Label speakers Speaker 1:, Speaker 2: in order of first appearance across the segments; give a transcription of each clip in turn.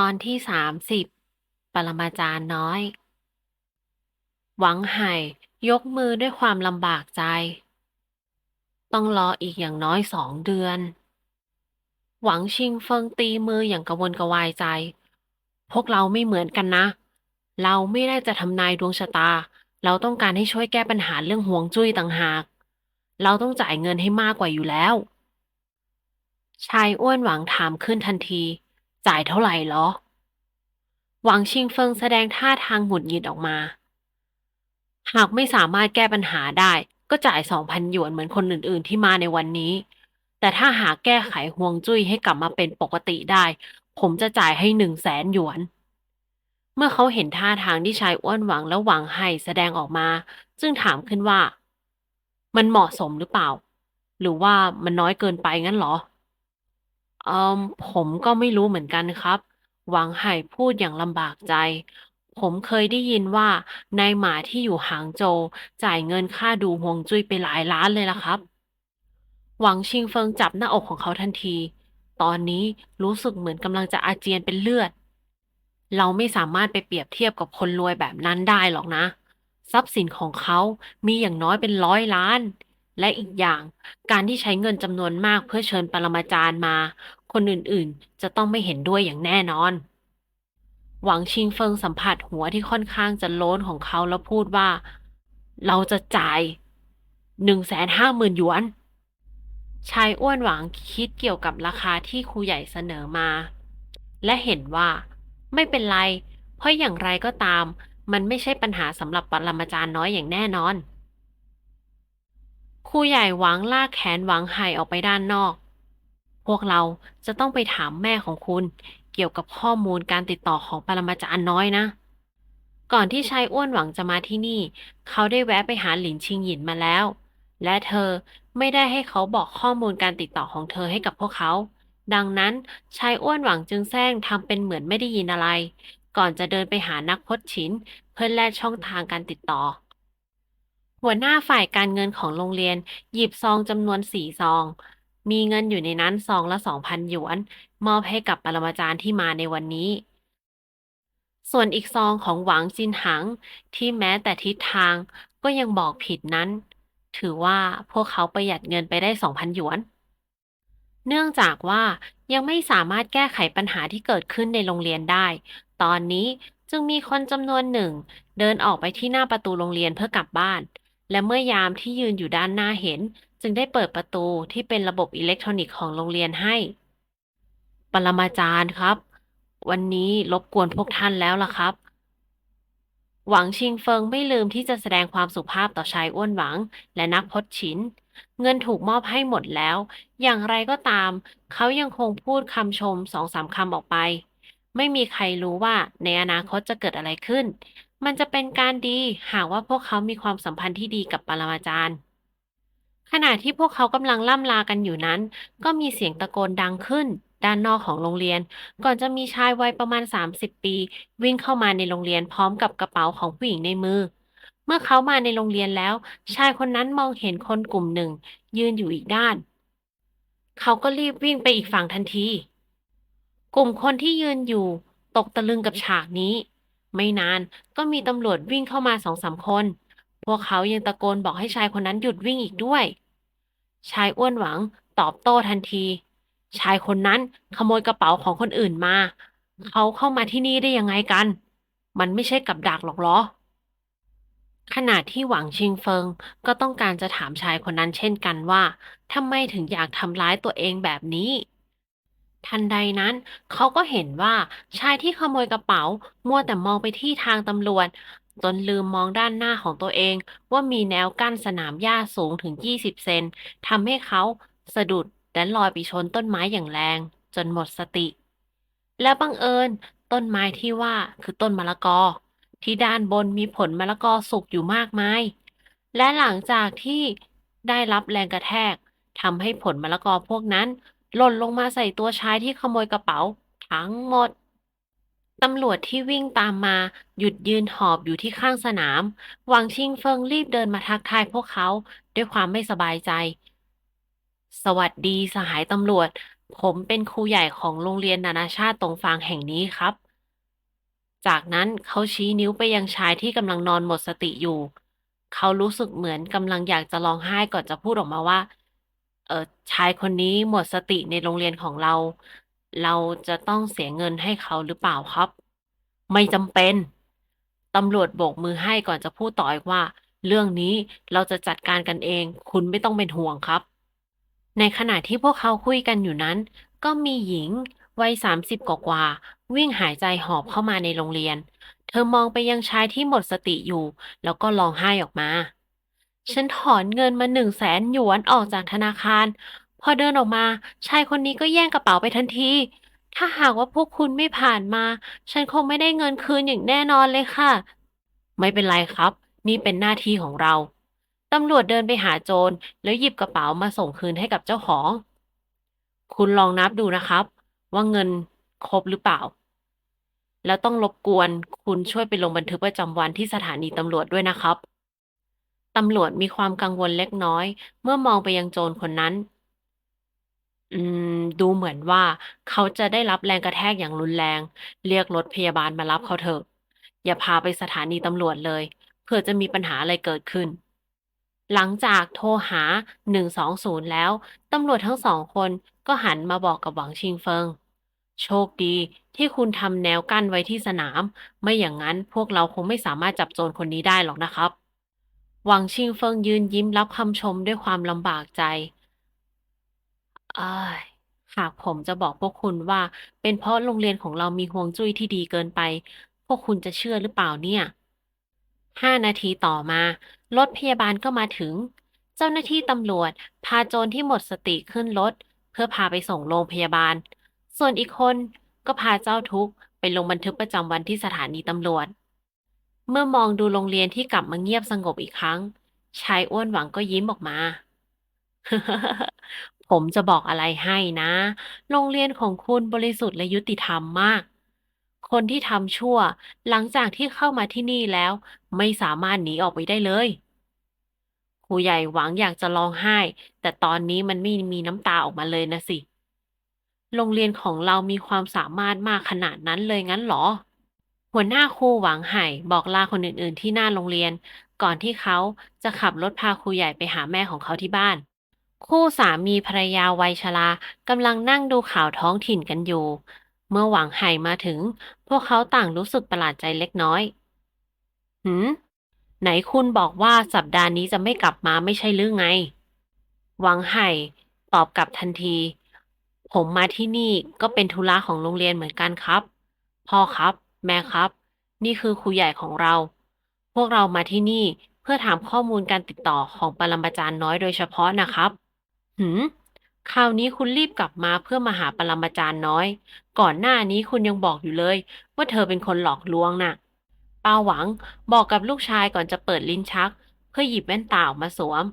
Speaker 1: ตอนที่สามสิบปรมาจารย์น้อย หวังไห่ยกมือด้วยความลำบากใจ ต้องรออีกอย่างน้อยสองเดือน หวังชิงเฟิงตีมืออย่างกระวนกระวายใจ พวกเราไม่เหมือนกันนะ เราไม่ได้จะทำนายดวงชะตา เราต้องการให้ช่วยแก้ปัญหาเรื่องห่วงจุ้ยต่างหาก เราต้องจ่ายเงินให้มากกว่าอยู่แล้ว ชายอ้วนหวังถามขึ้นทันที จ่ายเท่าไหร่เหรอ หวังชิงเฟิงแสดงท่าทางหงุดหงิดออกมา หากไม่สามารถแก้ปัญหาได้ก็จ่ายสองพันหยวนเหมือนคนอื่น ๆ ที่มาในวันนี้ แต่ถ้าหากแก้ไขห่วงจุ้ยให้กลับมาเป็นปกติได้ ผมจะจ่ายให้หนึ่งแสนหยวน เมื่อเขาเห็นท่าทางที่ชายอ้วนหวังและหวังไห่แสดงออกมา จึงถามขึ้นว่า มันเหมาะสมหรือเปล่า หรือว่ามันน้อยเกินไปงั้นเหรอ เอ่อ ผมก็ไม่รู้เหมือนกันครับ หวังไห่พูดอย่างลำบากใจ ผมเคยได้ยินว่านายหมาที่อยู่หางโจวจ่ายเงินค่าดูฮวงจุ้ยไปหลายล้านเลยล่ะครับ หวังชิงเฟิงจับหน้าอกของเขาทันที ตอนนี้รู้สึกเหมือนกำลังจะอาเจียนเป็นเลือด เราไม่สามารถไปเปรียบเทียบกับคนรวยแบบนั้นได้หรอกนะ ทรัพย์สินของเขามีอย่างน้อยเป็นร้อยล้าน และอีกอย่างการที่ใช้เงินจำนวนมากเพื่อเชิญปรมาจารย์มา คนอื่นๆ จะต้องไม่เห็นด้วยอย่างแน่นอน หวังชิงเฟิงสัมผัสหัวที่ค่อนข้างจะโล้นของเขาแล้วพูดว่า เราจะจ่ายหนึ่งแสนห้าหมื่นหยวน ชายอ้วนหวังคิดเกี่ยวกับราคาที่ครูใหญ่เสนอมา และเห็นว่า ไม่เป็นไร เพราะอย่างไรก็ตาม มันไม่ใช่ปัญหาสำหรับปรมาจารย์น้อยอย่างแน่นอนครูใหญ่หวังลากแขนหวังไห่ออกไปด้านนอก พวกเราจะต้องไปถามแม่ของคุณ เกี่ยวกับข้อมูลการติดต่อของปรมาจารย์น้อยนะ ก่อนที่ชายอ้วนหวังจะมาที่นี่ เขาได้แวะไปหาหลินชิงหยินมาแล้ว และเธอไม่ได้ให้เขาบอกข้อมูลการติดต่อของเธอให้กับพวกเขา ดังนั้นชายอ้วนหวังจึงแซงทำเป็นเหมือนไม่ได้ยินอะไร ก่อนจะเดินไปหานักพจน์ฉินเพื่อแลกช่องทางการติดต่อหัวหน้าฝ่ายการเงินของโรงเรียน หยิบซองจำนวนสี่ซอง มีเงินอยู่ในนั้นซองละสองพันหยวน มอบให้กับปรมาจารย์ที่มาในวันนี้ ส่วนอีกซองของหวังจินหังที่แม้แต่ทิศทางก็ยังบอกผิดนั้น ถือว่าพวกเขาประหยัดเงินไปได้สองพันหยวน เนื่องจากว่ายังไม่สามารถแก้ไขปัญหาที่เกิดขึ้นในโรงเรียนได้ ตอนนี้จึงมีคนจำนวนหนึ่ง เดินออกไปที่หน้าประตูโรงเรียนเพื่อกลับบ้าน และเมื่อยามที่ยืนอยู่ด้านหน้าเห็น จึงได้เปิดประตูที่เป็นระบบอิเล็กทรอนิกส์ของโรงเรียนให้ ปรมาจารย์ครับ วันนี้รบกวนพวกท่านแล้วล่ะครับ หวังชิงเฟิงไม่ลืมที่จะแสดงความสุภาพต่อชายอ้วนหวัง และนักพจน์ฉิน เงินถูกมอบให้หมดแล้ว อย่างไรก็ตาม เขายังคงพูดคำชมสองสามคำออกไป ไม่มีใครรู้ว่าในอนาคตจะเกิดอะไรขึ้น มันจะเป็นการดีหากว่าพวกเขามีความสัมพันธ์ที่ดีกับปรมาจารย์ ขณะที่พวกเขากำลังล่ำลากันอยู่นั้น ก็มีเสียงตะโกนดังขึ้น ด้านนอกของโรงเรียน ก่อนจะมีชายวัยประมาณ 30 ปี วิ่งเข้ามาในโรงเรียนพร้อมกับกระเป๋าของผู้หญิงในมือ เมื่อเขามาในโรงเรียนแล้ว ชายคนนั้นมองเห็นคนกลุ่มหนึ่ง ยืนอยู่อีกด้าน เขาก็รีบวิ่งไปอีกฝั่งทันที กลุ่มคนที่ยืนอยู่ ตกตะลึงกับฉากนี้ ไม่นานก็มีตำรวจวิ่งเข้ามาสองสามคน พวกเขายังตะโกนบอกให้ชายคนนั้นหยุดวิ่งอีกด้วย ชายอ้วนหวังตอบโต้ทันที ชายคนนั้นขโมยกระเป๋าของคนอื่นมา เขาเข้ามาที่นี่ได้ยังไงกัน มันไม่ใช่กับดักหรอกเหรอ ขณะที่หวังชิงเฟิงก็ต้องการจะถามชายคนนั้นเช่นกันว่าทำไมถึงอยากทำร้ายตัวเองแบบนี้ ทันใดนั้นเขาก็เห็นว่าชายที่ขโมยกระเป๋า มัวแต่มองไปที่ทางตำรวจ จนลืมมองด้านหน้าของตัวเอง ว่ามีแนวกั้นสนามหญ้าสูงถึง 20 เซนทำให้เขาสะดุดและลอยไปชนต้นไม้อย่างแรง จนหมดสติ และบังเอิญ ต้นไม้ที่ว่าคือต้นมะละกอ ที่ด้านบนมีผลมะละกอสุกอยู่มากมาย และหลังจากที่ได้รับแรงกระแทกทำให้ผลมะละกอพวกนั้นหล่นลงมาใส่ตัวชายที่ขโมยกระเป๋า ทั้งหมด ตำรวจที่วิ่งตามมาหยุดยืนหอบอยู่ที่ข้างสนาม หวังชิงเฟิงรีบเดินมาทักทายพวกเขาด้วยความไม่สบายใจ สวัสดีสหายตำรวจ ผมเป็นครูใหญ่ของโรงเรียนนานาชาติตรงฟางแห่งนี้ครับ จากนั้นเขาชี้นิ้วไปยังชายที่กำลังนอนหมดสติอยู่ เขารู้สึกเหมือนกำลังอยากจะร้องไห้ก่อนจะพูดออกมาว่า เออชายคนนี้หมดสติในโรงเรียนของเรา เราจะต้องเสียเงินให้เขาหรือเปล่าครับ ไม่จำเป็น ตำรวจโบกมือให้ก่อนจะพูดต่ออีกว่า เรื่องนี้เราจะจัดการกันเอง คุณไม่ต้องเป็นห่วงครับ ในขณะที่พวกเขาคุยกันอยู่นั้น ก็มีหญิงวัยสามสิบกว่าวิ่งหายใจหอบเข้ามาในโรงเรียน เธอมองไปยังชายที่หมดสติอยู่ แล้วก็ร้องไห้ออกมา ฉันถอนเงินมาหนึ่งแสนหยวนออกจากธนาคาร พอเดินออกมา ชายคนนี้ก็แย่งกระเป๋าไปทันที ถ้าหากว่าพวกคุณไม่ผ่านมา ฉันคงไม่ได้เงินคืนอย่างแน่นอนเลยค่ะ ไม่เป็นไรครับ นี่เป็นหน้าที่ของเรา ตำรวจเดินไปหาโจร แล้วหยิบกระเป๋ามาส่งคืนให้กับเจ้าของ คุณลองนับดูนะครับ ว่าเงินครบหรือเปล่า แล้วต้องรบกวนคุณช่วยไปลงบันทึกประจำวันที่สถานีตำรวจด้วยนะครับตำรวจมีความกังวลเล็กน้อย เมื่อมองไปยังโจรคนนั้น อืม ดูเหมือนว่าเขาจะได้รับแรงกระแทกอย่างรุนแรง เรียกรถพยาบาลมารับเขาเถอะ อย่าพาไปสถานีตำรวจเลย เผื่อจะมีปัญหาอะไรเกิดขึ้น หลังจากโทรหา 120 แล้ว ตำรวจทั้งสองคนก็หันมาบอกกับหวังชิงเฟิง โชคดีที่คุณทำแนวกั้นไว้ที่สนาม ไม่อย่างนั้นพวกเราคงไม่สามารถจับโจรคนนี้ได้หรอกนะครับ หวังชิงเฟิงยืนยิ้มรับคำชมด้วยความลำบากใจ อ้ายหากผมจะบอกพวกคุณว่า เป็นเพราะโรงเรียนของเรามีฮวงจุ้ยที่ดีเกินไป พวกคุณจะเชื่อหรือเปล่าเนี่ย ห้านาทีต่อมา รถพยาบาลก็มาถึง เจ้าหน้าที่ตำรวจ พาโจรที่หมดสติขึ้นรถ เพื่อพาไปส่งโรงพยาบาล ส่วนอีกคนก็พาเจ้าทุกข์ไปลงบันทึกประจำวันที่สถานีตำรวจ เมื่อมองดูโรงเรียนที่กลับมาเงียบสงบอีกครั้ง ชายอ้วนหวังก็ยิ้มออกมา ผมจะบอกอะไรให้นะ โรงเรียนของคุณบริสุทธิ์และยุติธรรมมาก คนที่ทำชั่ว หลังจากที่เข้ามาที่นี่แล้ว ไม่สามารถหนีออกไปได้เลยครูใหญ่หวังอยากจะร้องไห้ แต่ตอนนี้มันไม่มีน้ำตาออกมาเลยนะสิ โรงเรียนของเรามีความสามารถมากขนาดนั้นเลยงั้นเหรอ หัวหน้าครูหวังไห่บอกลาคนอื่นๆ ที่หน้าโรงเรียน ก่อนที่เขาจะขับรถพาครูใหญ่ไปหาแม่ของเขาที่บ้าน คู่สามีภรรยาวัยชรากำลังนั่งดูข่าวท้องถิ่นกันอยู่ เมื่อหวังไห่มาถึง พวกเขาต่างรู้สึกประหลาดใจเล็กน้อย หืมไหนคุณบอกว่าสัปดาห์นี้จะไม่กลับมาไม่ใช่หรือไง หวังไห่ตอบกลับทันที ผมมาที่นี่ก็เป็นธุระของโรงเรียนเหมือนกันครับ พ่อครับ แม่ครับ นี่คือครูใหญ่ของเรา พวกเรามาที่นี่เพื่อถามข้อมูลการติดต่อของปรมาจารย์น้อยโดยเฉพาะนะครับ หืม คราวนี้คุณรีบกลับมาเพื่อมาหาปรมาจารย์น้อย ก่อนหน้านี้คุณยังบอกอยู่เลย ว่าเธอเป็นคนหลอกลวงน่ะป้าหวังบอกกับลูกชายก่อนจะเปิดลิ้นชัก เพื่อหยิบแว่นตาออกมาสวม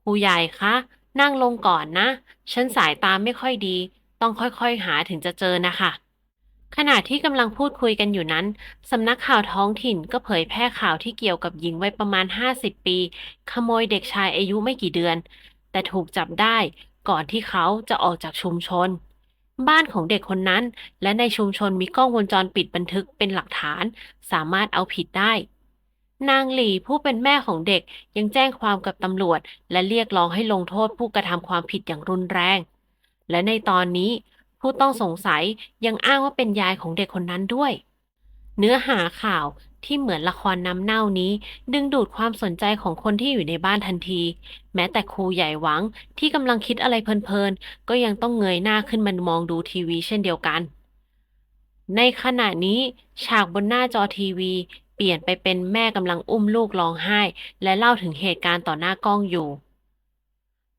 Speaker 1: ครูใหญ่คะ นั่งลงก่อนนะ ฉันสายตาไม่ค่อยดี ต้องค่อยๆหาถึงจะเจอนะคะขณะที่กำลังพูดคุยกันอยู่นั้น สำนักข่าวท้องถิ่นก็เผยแพร่ข่าวที่เกี่ยวกับหญิงวัยประมาณ 50 ปี ขโมยเด็กชายอายุไม่กี่เดือน แต่ถูกจับได้ก่อนที่เขาจะออกจากชุมชน บ้านของเด็กคนนั้น และในชุมชนมีกล้องวงจรปิดบันทึกเป็นหลักฐาน สามารถเอาผิดได้ นางหลี่ผู้เป็นแม่ของเด็กยังแจ้งความกับตำรวจ และเรียกร้องให้ลงโทษผู้กระทำความผิดอย่างรุนแรง และในตอนนี้ผู้ต้องสงสัยยังอ้างว่าเป็นยายของเด็กคนนั้นด้วย เนื้อหาข่าวที่เหมือนละครน้ำเน่านี้ ดึงดูดความสนใจของคนที่อยู่ในบ้านทันที แม้แต่ครูใหญ่หวังที่กำลังคิดอะไรเพลินๆ ก็ยังต้องเงยหน้าขึ้นมามองดูทีวีเช่นเดียวกัน ในขณะนี้ ฉากบนหน้าจอทีวี เปลี่ยนไปเป็นแม่กำลังอุ้มลูกร้องไห้ และเล่าถึงเหตุการณ์ต่อหน้ากล้องอยู่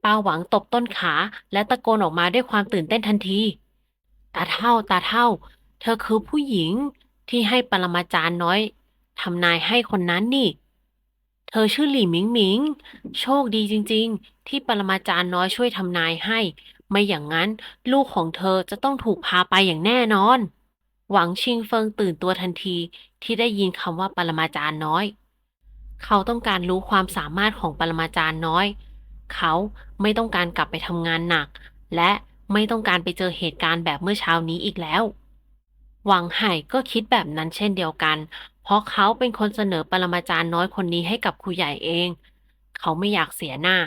Speaker 1: ป้าหวังตบต้นขา และตะโกนออกมาด้วยความตื่นเต้นทันที ตาเท่าตาเท่า เธอคือผู้หญิง ที่ให้ปรมาจารย์น้อยทำนายให้คนนั้นนี่ เธอชื่อหลี่หมิงหมิง โชคดีจริง ๆ ที่ปรมาจารย์น้อยช่วยทำนายให้ ไม่อย่างนั้นลูกของเธอจะต้องถูกพาไปอย่างแน่นอน หวังชิงเฟิงตื่นตัวทันทีที่ได้ยินคำว่าปรมาจารย์น้อย เขาต้องการรู้ความสามารถของปรมาจารย์น้อย เขาไม่ต้องการกลับไปทำงานหนัก และไม่ต้องการไปเจอเหตุการณ์แบบเมื่อเช้านี้อีกแล้ว หวังไห่ก็คิดแบบนั้นเช่นเดียวกัน เพราะเขาเป็นคนเสนอปรมาจารย์น้อยคนนี้ให้กับครูใหญ่เอง เขาไม่อยากเสียหน้า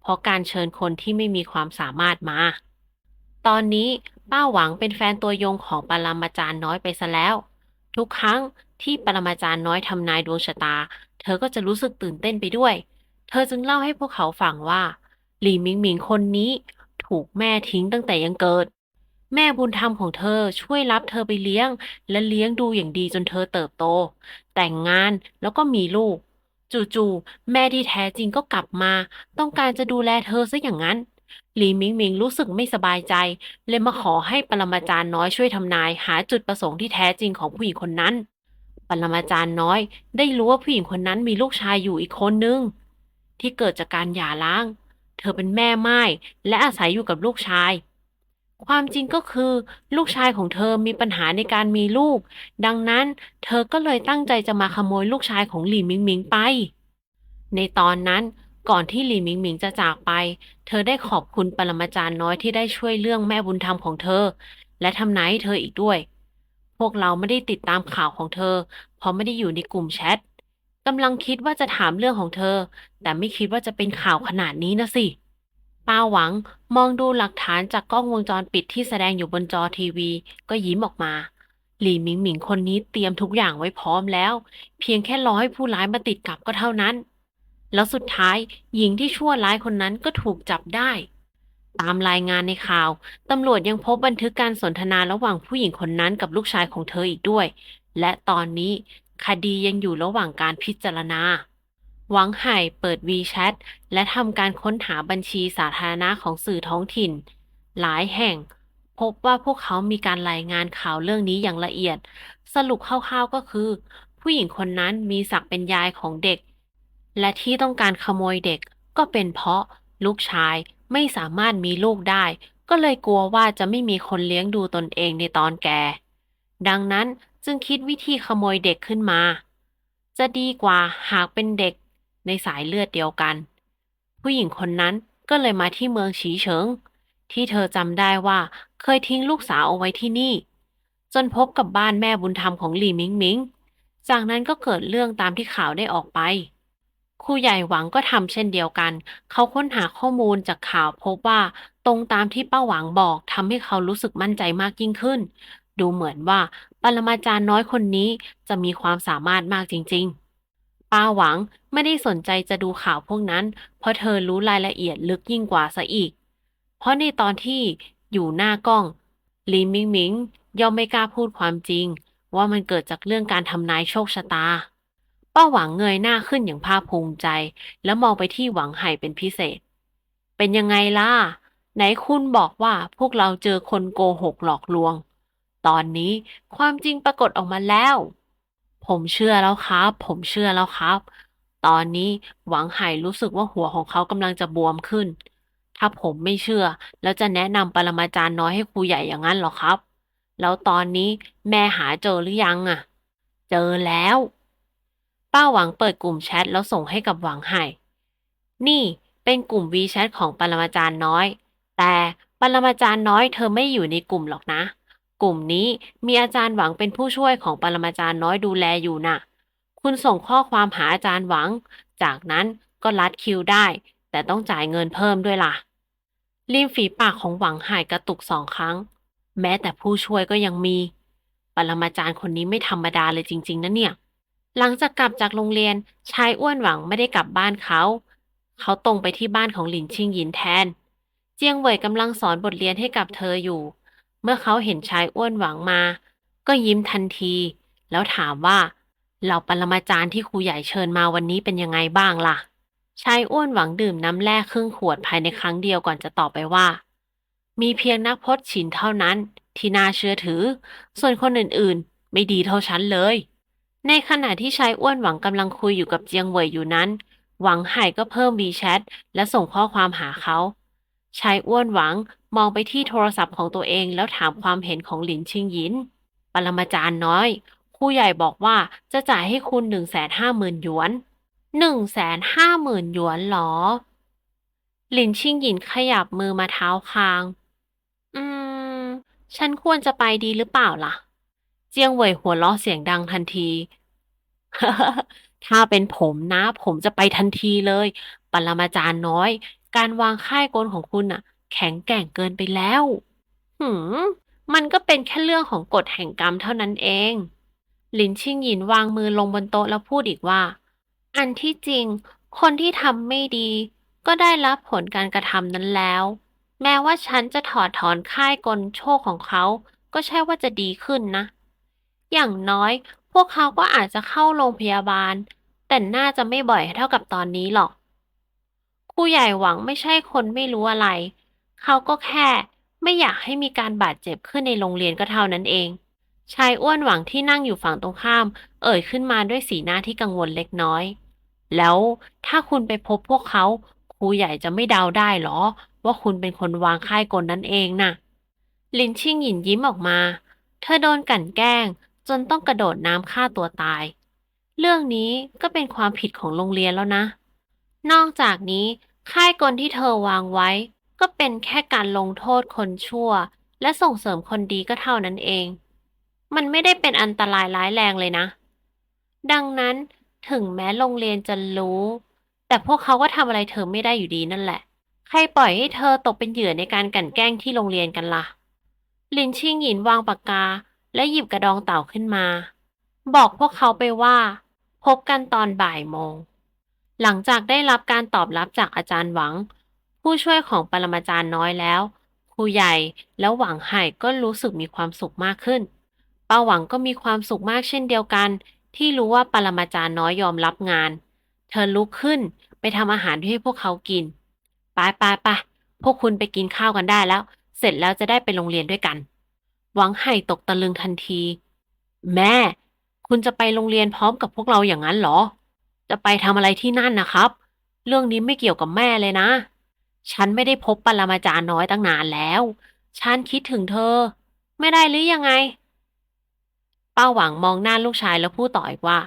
Speaker 1: เพราะการเชิญคนที่ไม่มีความสามารถมา ตอนนี้ป้าหวังเป็นแฟนตัวยงของปรมาจารย์น้อยไปซะแล้ว ทุกครั้งที่ปรมาจารย์น้อยทำนายดวงชะตา เธอก็จะรู้สึกตื่นเต้นไปด้วย เธอจึงเล่าให้พวกเขาฟังว่า หลี่มิงหมิงคนนี้ ถูกแม่ทิ้งตั้งแต่ยังเกิด แม่บุญธรรมของเธอช่วยรับเธอไปเลี้ยง และเลี้ยงดูอย่างดีจนเธอเติบโต แต่งงานแล้วก็มีลูก จู่ๆแม่ที่แท้จริงก็กลับมา ต้องการจะดูแลเธอซะอย่างนั้นหลีหมิงหมิงรู้สึกไม่สบายใจ เลยมาขอให้ปรมาจารย์น้อยช่วยทำนาย หาจุดประสงค์ที่แท้จริงของผู้หญิงคนนั้น ปรมาจารย์น้อย ได้รู้ว่าผู้หญิงคนนั้นมีลูกชายอยู่อีกคนนึง ที่เกิดจากการหย่าร้าง เธอเป็นแม่ไม้และอาศัยอยู่กับลูกชาย ความจริงก็คือ ลูกชายของเธอมีปัญหาในการมีลูก ดังนั้น เธอก็เลยตั้งใจจะมาขโมยลูกชายของหลี่มิงหมิงไป ในตอนนั้นก่อนที่หลี่มิงหมิงจะจากไป เธอได้ขอบคุณปรมาจารย์น้อยที่ได้ช่วยเรื่องแม่บุญธรรมของเธอ และทำนายให้เธออีกด้วย พวกเราไม่ได้ติดตามข่าวของเธอ เพราะไม่ได้อยู่ในกลุ่มแชทกำลังคิดว่าจะถามเรื่องของเธอ แต่ไม่คิดว่าจะเป็นข่าวขนาดนี้นะสิ ป้าหวังมองดูหลักฐานจากกล้องวงจรปิดที่แสดงอยู่บนจอทีวี ก็ยิ้มออกมา หลี่หมิงหมิงคนนี้เตรียมทุกอย่างไว้พร้อมแล้ว เพียงแค่รอให้ผู้ร้ายมาติดกับก็เท่านั้น แล้วสุดท้ายหญิงที่ชั่วร้ายคนนั้นก็ถูกจับได้ ตามรายงานในข่าวตำรวจยังพบบันทึกการสนทนาระหว่างผู้หญิงคนนั้นกับลูกชายของเธออีกด้วย และตอนนี้คดียังอยู่ระหว่างการพิจารณา หวังไห่เปิด WeChat และทำการค้นหาบัญชีสาธารณะของสื่อท้องถิ่น หลายแห่ง พบว่าพวกเขามีการรายงานข่าวเรื่องนี้อย่างละเอียด สรุปคร่าวๆก็คือ ผู้หญิงคนนั้นมีศักดิ์เป็นยายของเด็ก และที่ต้องการขโมยเด็กก็เป็นเพราะลูกชายไม่สามารถมีลูกได้ ก็เลยกลัวว่าจะไม่มีคนเลี้ยงดูตนเองในตอนแก่ ดังนั้นจึงคิดวิธีขโมยเด็กขึ้นมา จะดีกว่าหากเป็นเด็ก ในสายเลือดเดียวกัน ผู้หญิงคนนั้นก็เลยมาที่เมืองฉีเฉิง ที่เธอจำได้ว่าเคยทิ้งลูกสาวเอาไว้ที่นี่ จนพบกับบ้านแม่บุญธรรมของหลี่มิงมิง จากนั้นก็เกิดเรื่องตามที่ข่าวได้ออกไปครูใหญ่หวังก็ทำเช่นเดียวกัน เขาค้นหาข้อมูลจากข่าวพบว่าตรงตามที่ป้าหวังบอกทำให้เขารู้สึกมั่นใจมากยิ่งขึ้น ดูเหมือนว่าปรมาจารย์น้อยคนนี้จะมีความสามารถมากจริง ๆ ป้าหวังไม่ได้สนใจจะดูข่าวพวกนั้น เพราะเธอรู้รายละเอียดลึกยิ่งกว่าซะอีก เพราะในตอนที่อยู่หน้ากล้องลีมิงมิงย่อมไม่กล้าพูดความจริง ว่ามันเกิดจากเรื่องการทำนายโชคชะตา ป้าหวังเงยหน้าขึ้นอย่างภาคภูมิใจ แล้วมองไปที่หวังไห่เป็นพิเศษ เป็นยังไงล่ะ ไหนคุณบอกว่าพวกเราเจอคนโกหกหลอกลวง ตอนนี้ความจริงปรากฏออกมาแล้ว ผมเชื่อแล้วครับ ผมเชื่อแล้วครับ ตอนนี้หวังไห่รู้สึกว่าหัวของเขากำลังจะบวมขึ้น ถ้าผมไม่เชื่อ แล้วจะแนะนำปรมาจารย์น้อยให้ครูใหญ่อย่างนั้นเหรอครับ แล้วตอนนี้แม่หาเจอหรือยังอะเจอแล้ว ป้าหวังเปิดกลุ่มแชทแล้วส่งให้กับหวังไห่ นี่เป็นกลุ่ม WeChat ของปรมาจารย์น้อย แต่ปรมาจารย์น้อยเธอไม่อยู่ในกลุ่มหรอกนะ กลุ่มนี้มีอาจารย์หวังเป็นผู้ช่วยของปรมาจารย์น้อยดูแลอยู่น่ะ คุณส่งข้อความหาอาจารย์หวัง จากนั้นก็รัดคิวได้ แต่ต้องจ่ายเงินเพิ่มด้วยล่ะ ริมฝีปากของหวังหายกระตุกสองครั้ง แม้แต่ผู้ช่วยก็ยังมี ปรมาจารย์คนนี้ไม่ธรรมดาเลยจริง ๆนะเนี่ย หลังจากกลับจากโรงเรียนชายอ้วนหวังไม่ได้กลับบ้านเขา เขาตรงไปที่บ้านของหลินชิงหยินแทน เจียงเหวยกำลังสอนบทเรียนให้กับเธออยู่ มื่อเขาเห็นชายอ้วนหวังมา ก็ยิ้มทันที แล้วถามว่าเหล่าปรมาจารย์ที่ครูใหญ่เชิญมาวันนี้เป็นยังไงบ้างล่ะ ชายอ้วนหวังดื่มน้ำแร่ครึ่งขวดภายในครั้งเดียวก่อนจะตอบไปว่า มีเพียงนักพจน์ฉินเท่านั้นที่น่าเชื่อถือ ส่วนคนอื่นๆ ไม่ดีเท่าฉันเลย ในขณะที่ชายอ้วนหวังกำลังคุยอยู่กับเจียงเหวยอยู่นั้น หวังไห่ก็เพิ่มวีแชทและส่งข้อความหาเขาชายอ้วนหวัง มองไปที่โทรศัพท์ของตัวเองแล้วถามความเห็นของหลินชิงหยิน ปรมาจารย์น้อยครูใหญ่บอกว่าจะจ่ายให้คุณหนึ่งแสนห้าหมื่นหยวนหนึ่งแสนห้าหมื่นหยวนหรอ หลินชิงหยินขยับมือมาเท้าคาง อืม ฉันควรจะไปดีหรือเปล่าล่ะ เจียงเหวยหัวเราะเสียงดังทันที ถ้าเป็นผมนะ ผมจะไปทันทีเลย ปรมาจารย์น้อย การวางค่ายกลของคุณน่ะ แข็งแกร่งเกินไปแล้ว หืม มันก็เป็นแค่เรื่องของกฎแห่งกรรมเท่านั้นเอง หลินชิงหยินวางมือลงบนโต๊ะแล้วพูดอีกว่า อันที่จริง คนที่ทำไม่ดี ก็ได้รับผลการกระทำนั้นแล้ว แม้ว่าฉันจะถอดถอนค่ายกลโชคของเขา ก็ใช่ว่าจะดีขึ้นนะ อย่างน้อยพวกเขาก็อาจจะเข้าโรงพยาบาล แต่น่าจะไม่บ่อยเท่ากับตอนนี้หรอกครูใหญ่หวังไม่ใช่คนไม่รู้อะไร เขาก็แค่ ไม่อยากให้มีการบาดเจ็บขึ้นในโรงเรียนก็เท่านั้นเอง ชายอ้วนหวังที่นั่งอยู่ฝั่งตรงข้าม เอ่ยขึ้นมาด้วยสีหน้าที่กังวลเล็กน้อย แล้วถ้าคุณไปพบพวกเขาครูใหญ่จะไม่เดาได้หรอ ว่าคุณเป็นคนวางค่ายกลนั่นเองน่ะลินชิงหยินยิ้มออกมา เธอโดนกลั่นแกล้ง จนต้องกระโดดน้ำฆ่าตัวตาย เรื่องนี้ก็เป็นความผิดของโรงเรียนแล้วนะ นอกจากนี้ค่ายกลที่เธอวางไว้ ก็เป็นแค่การลงโทษคนชั่ว และส่งเสริมคนดีก็เท่านั้นเอง มันไม่ได้เป็นอันตรายร้ายแรงเลยนะ ดังนั้นถึงแม้โรงเรียนจะรู้ แต่พวกเขาก็ทำอะไรเธอไม่ได้อยู่ดีนั่นแหละ ใครปล่อยให้เธอตกเป็นเหยื่อในการกลั่นแกล้งที่โรงเรียนกันล่ะ ลินชิงหยินวางปากกา และหยิบกระดองเต่าขึ้นมา บอกพวกเขาไปว่า พบกันตอนบ่ายโมง หลังจากได้รับการตอบรับจากอาจารย์หวัง ผู้ช่วยของปรมาจารย์น้อยแล้วครูใหญ่แล้วหวังไห่ก็รู้สึกมีความสุขมากขึ้น ป้าหวังก็มีความสุขมากเช่นเดียวกัน ที่รู้ว่าปรมาจารย์น้อยยอมรับงาน เธอลุกขึ้นไปทำอาหารให้พวกเขากินไปไปไปพวกคุณไปกินข้าวกันได้แล้ว เสร็จแล้วจะได้ไปโรงเรียนด้วยกัน หวังไห่ตกตะลึงทันที แม่ คุณจะไปโรงเรียนพร้อมกับพวกเราอย่างนั้นเหรอ จะไปทำอะไรที่นั่นนะครับ เรื่องนี้ไม่เกี่ยวกับแม่เลยนะ ฉันไม่ได้พบปรมาจารย์น้อยตั้งนานแล้ว ฉันคิดถึงเธอ ไม่ได้หรือยังไงป้าหวังมองหน้าลูกชายแล้วพูดต่ออีกว่า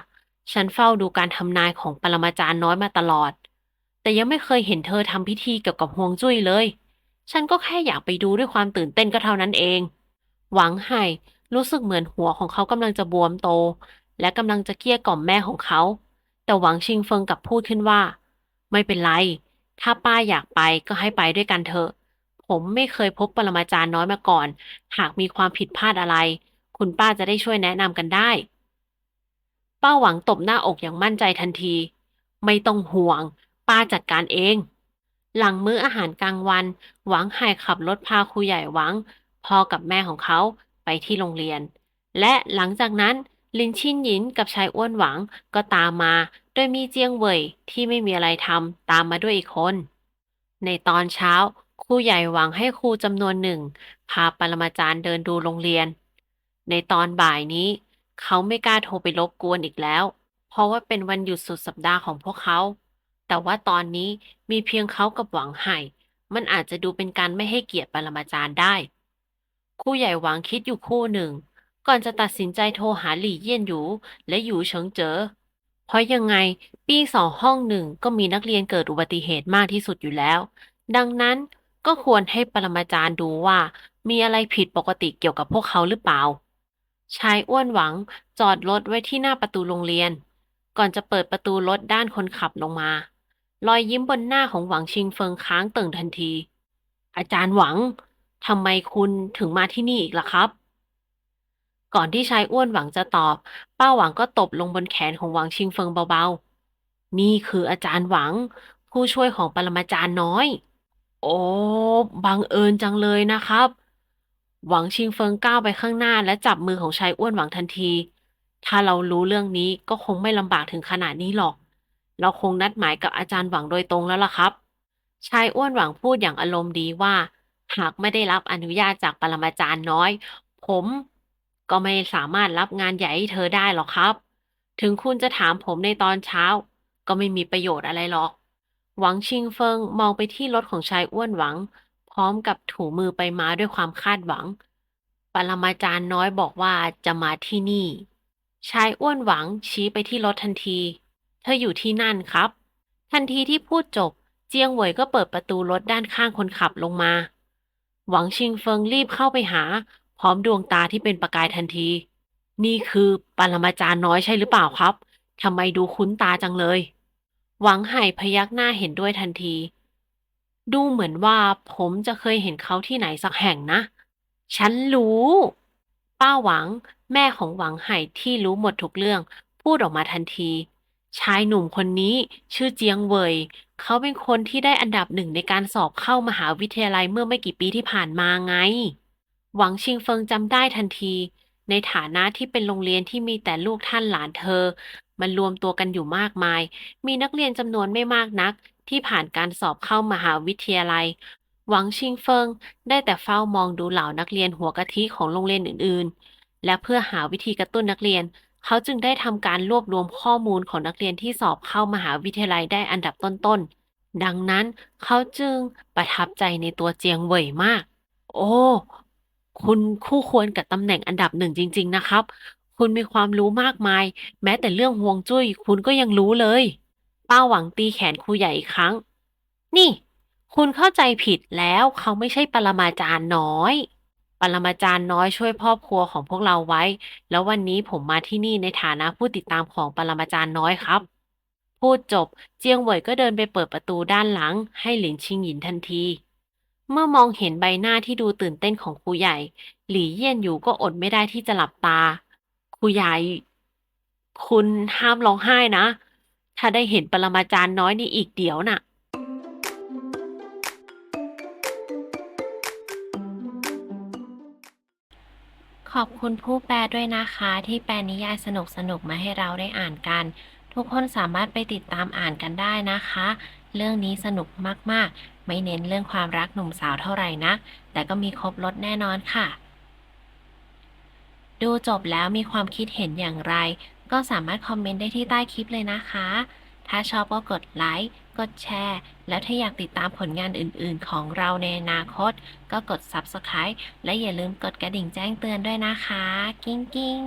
Speaker 1: ฉันเฝ้าดูการทำนายของปรมาจารย์น้อยมาตลอด แต่ยังไม่เคยเห็นเธอทำพิธีเกี่ยวกับฮวงจุ้ยเลย ฉันก็แค่อยากไปดูด้วยความตื่นเต้นก็เท่านั้นเอง หวังไห่รู้สึกเหมือนหัวของเขากำลังจะบวมโต และกำลังจะเกลี้ยกล่อมแม่ของเขา แต่หวังชิงเฟิงกลับพูดขึ้นว่า ไม่เป็นไร ถ้าป้าอยากไปก็ให้ไปด้วยกันเถอะ ผมไม่เคยพบปรมาจารย์น้อยมาก่อน หากมีความผิดพลาดอะไร คุณป้าจะได้ช่วยแนะนำกันได้ ป้าหวังตบหน้าอกอย่างมั่นใจทันที ไม่ต้องห่วง ป้าจัดการเอง หลังมื้ออาหารกลางวัน หวังไห่ขับรถพาครูใหญ่หวังพ่อกับแม่ของเขาไปที่โรงเรียน และหลังจากนั้นลินชินหยินกับชายอ้วนหวังก็ตามมาโดยมีเจียงเหวยที่ไม่มีอะไรทำตามมาด้วยอีกคน ในตอนเช้าครูใหญ่หวังให้ครูจำนวนหนึ่ง พาปรมาจารย์เดินดูโรงเรียน ในตอนบ่ายนี้ เขาไม่กล้าโทรไปรบกวนอีกแล้ว เพราะว่าเป็นวันหยุดสุดสัปดาห์ของพวกเขา แต่ว่าตอนนี้มีเพียงเขากับหวังไห่ มันอาจจะดูเป็นการไม่ให้เกียรติปรมาจารย์ได้ครูใหญ่หวังคิดอยู่ครู่หนึ่ง ก่อนจะตัดสินใจโทรหาหลี่เยี่ยนหยูและหยูเฉิงเจ๋อ เพราะยังไงปีสองห้องหนึ่งก็มีนักเรียนเกิดอุบัติเหตุมากที่สุดอยู่แล้ว ดังนั้นก็ควรให้ปรมาจารย์ดูว่า มีอะไรผิดปกติเกี่ยวกับพวกเขาหรือเปล่า ชายอ้วนหวังจอดรถไว้ที่หน้าประตูโรงเรียน ก่อนจะเปิดประตูรถด้านคนขับลงมา รอยยิ้มบนหน้าของหวังชิงเฟิงค้างเตึงทันที อาจารย์หวังทำไมคุณถึงมาที่นี่อีกล่ะครับ ก่อนที่ชายอ้วนหวังจะตอบ ป้าหวังก็ตบลงบนแขนของหวังชิงเฟิงเบาๆ นี่คืออาจารย์หวัง ผู้ช่วยของปรมาจารย์น้อย โอ้บังเอิญจังเลยนะครับ หวังชิงเฟิงก้าวไปข้างหน้าและจับมือของชายอ้วนหวังทันที ถ้าเรารู้เรื่องนี้ก็คงไม่ลำบากถึงขนาดนี้หรอก เราคงนัดหมายกับอาจารย์หวังโดยตรงแล้วล่ะครับชายอ้วนหวังพูดอย่างอารมณ์ดีว่า หากไม่ได้รับอนุญาตจากปรมาจารย์น้อย ผม ก็ไม่สามารถรับงานใหญ่ให้เธอได้หรอกครับ ถึงคุณจะถามผมในตอนเช้า ก็ไม่มีประโยชน์อะไรหรอก หวังชิงเฟิงมองไปที่รถของชายอ้วนหวัง พร้อมกับถูมือไปมาด้วยความคาดหวัง ปรมาจารย์น้อยบอกว่าจะมาที่นี่ ชายอ้วนหวังชี้ไปที่รถทันที เธออยู่ที่นั่นครับ ทันทีที่พูดจบ เจียงเหวยก็เปิดประตูรถด้านข้างคนขับลงมา หวังชิงเฟิงรีบเข้าไปหา พร้อมดวงตาที่เป็นประกายทันที นี่คือปรมาจารย์น้อยใช่หรือเปล่าครับทำไมดูคุ้นตาจังเลย หวังไห่พยักหน้าเห็นด้วยทันที ดูเหมือนว่าผมจะเคยเห็นเขาที่ไหนสักแห่งนะ ฉันรู้ ป้าหวัง แม่ของหวังไห่ที่รู้หมดทุกเรื่อง พูดออกมาทันที ชายหนุ่มคนนี้ชื่อเจียงเวยเขาเป็นคนที่ได้อันดับหนึ่งในการสอบเข้ามหาวิทยาลัยเมื่อไม่กี่ปีที่ผ่านมาไง หวังชิงเฟิงจำได้ทันที ในฐานะที่เป็นโรงเรียนที่มีแต่ลูกท่านหลานเธอ มันรวมตัวกันอยู่มากมาย มีนักเรียนจำนวนไม่มากนัก ที่ผ่านการสอบเข้ามหาวิทยาลัย หวังชิงเฟิงได้แต่เฝ้ามองดูเหล่านักเรียนหัวกะทิของโรงเรียนอื่นๆ และเพื่อหาวิธีกระตุ้นนักเรียน เขาจึงได้ทำการรวบรวมข้อมูลของนักเรียนที่สอบเข้ามหาวิทยาลัยได้อันดับต้นๆ ดังนั้นเขาจึงประทับใจในตัวเจียงเหว่ยมาก โอ้ คุณคู่ควรกับตำแหน่งอันดับหนึ่งจริง ๆ นะครับ คุณมีความรู้มากมาย แม้แต่เรื่องฮวงจุ้ย คุณก็ยังรู้เลย ป้าหวังตีแขนครูใหญ่อีกครั้ง นี่ คุณเข้าใจผิดแล้วเขาไม่ใช่ปรมาจารย์น้อย ปรมาจารย์น้อยช่วยครอบครัวของพวกเราไว้ แล้ววันนี้ผมมาที่นี่ในฐานะผู้ติดตามของปรมาจารย์น้อยครับ พูดจบ เจียงเหวยก็เดินไปเปิดประตูด้านหลัง ให้หลินชิงหยินทันที เมื่อมองเห็นใบหน้าที่ดูตื่นเต้นของครูใหญ่ หลี่เยี่ยนอยู่ก็อดไม่ได้ที่จะหลับตา ครูใหญ่ คุณห้ามร้องไห้นะ ถ้าได้เห็นปรมาจารย์น้อยนี่อีกเดี๋ยวน่ะ ขอบคุณผู้แปลด้วยนะคะ ที่แปลนิยายสนุกๆ มาให้เราได้อ่านกัน ทุกคนสามารถไปติดตามอ่านกันได้นะคะ เรื่องนี้สนุกมากๆ ไม่เน้นเรื่องความรักหนุ่มสาวเท่าไหร่นะ แต่ก็มีครบรถแน่นอนค่ะ ดูจบแล้วมีความคิดเห็นอย่างไร ก็สามารถคอมเมนต์ได้ที่ใต้คลิปเลยนะคะ ถ้าชอบก็กดไลค์ กดแชร์ แล้วถ้าอยากติดตามผลงานอื่นๆ ของเราในอนาคต ก็กด Subscribe และอย่าลืมกดกระดิ่งแจ้งเตือนด้วยนะคะ กิ้งกิ้ง